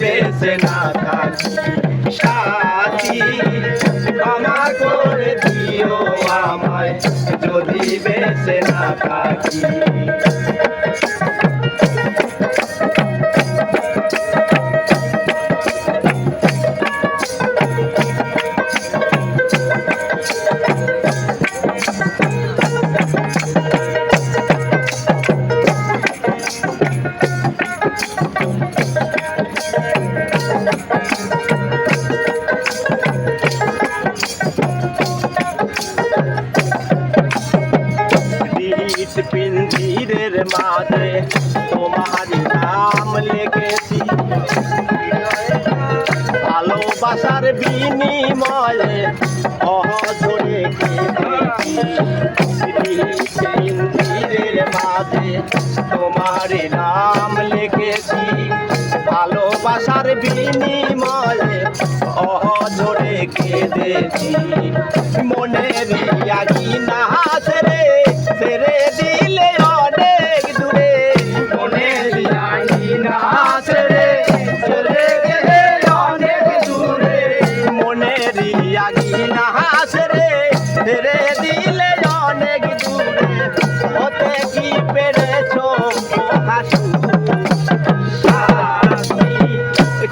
বেঁচে না থাকি। সাথী ক্ষমা করে দিও আমায় যদি বেঁচে না থাকি। ভালোবাসার বিনিময়ে তোমার নাম লিখেছি ভালোবাসার বিনিময়ে অহজরে কেঁদেছি মনের ইয়াগি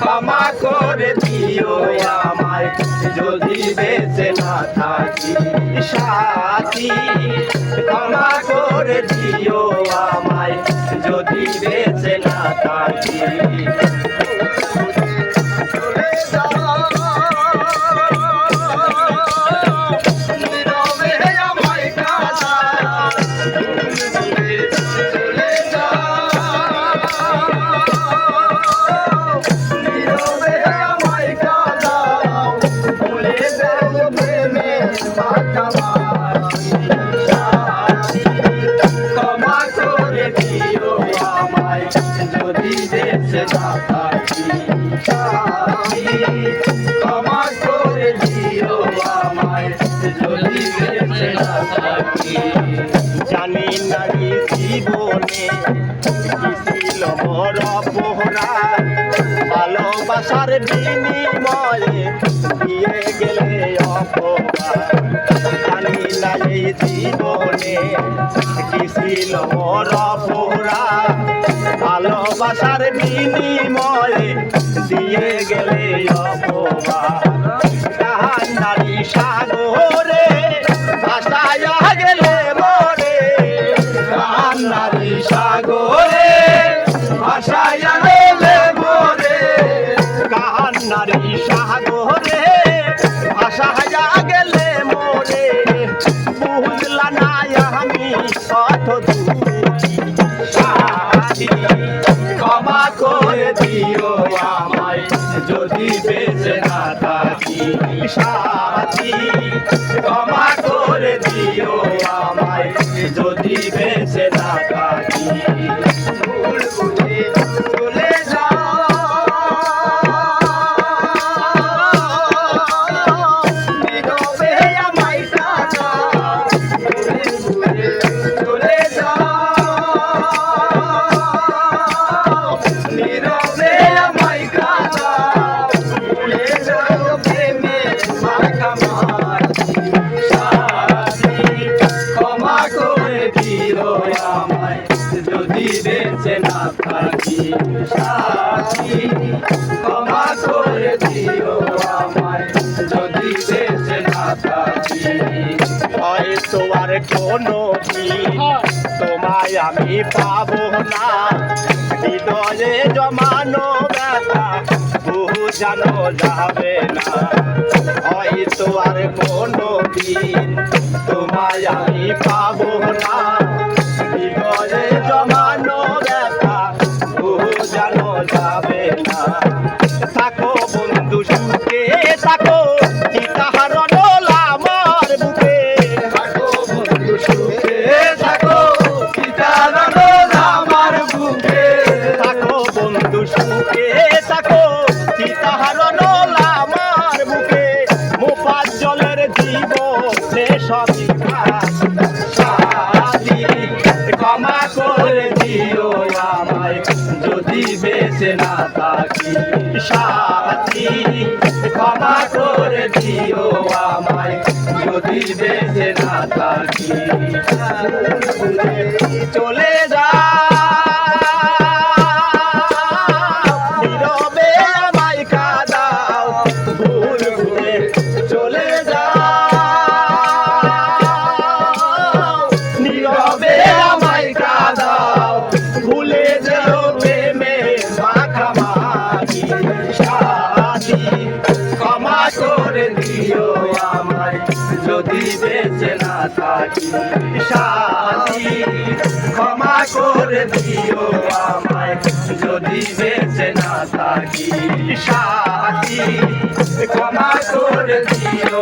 ক্ষমা করে দিও আমায়। যদি বেঁচে না থাকি, সাথী, ক্ষমা করে দিও আমায়। যদি বেঁচে না থাকি জানি না জীবনে ছিল মোর পোহরা ভালোবাসার বিনিময়ে এই ভালোবাসার বিনিময়ে দিয়ে গেলে অপবা নারী সাগরে সাথী ক্ষমা থাকি সাথী তোমায় আমি পাবো না হৃদয়ে জমানো ব্যথা বুঝানো যাবে না হয়তো আর কোনো দিন তোমায় আমি পাবো না। থাকো না থাকি সাথী ক্ষমা করে দিও আমায়। যদি বেঁচে না থাকি চলে যা। যদি বেঁচে না থাকি সাথী ক্ষমা করে দিও আমায়, যদি বেঁচে না থাকি। সাথী ক্ষমা করে দিও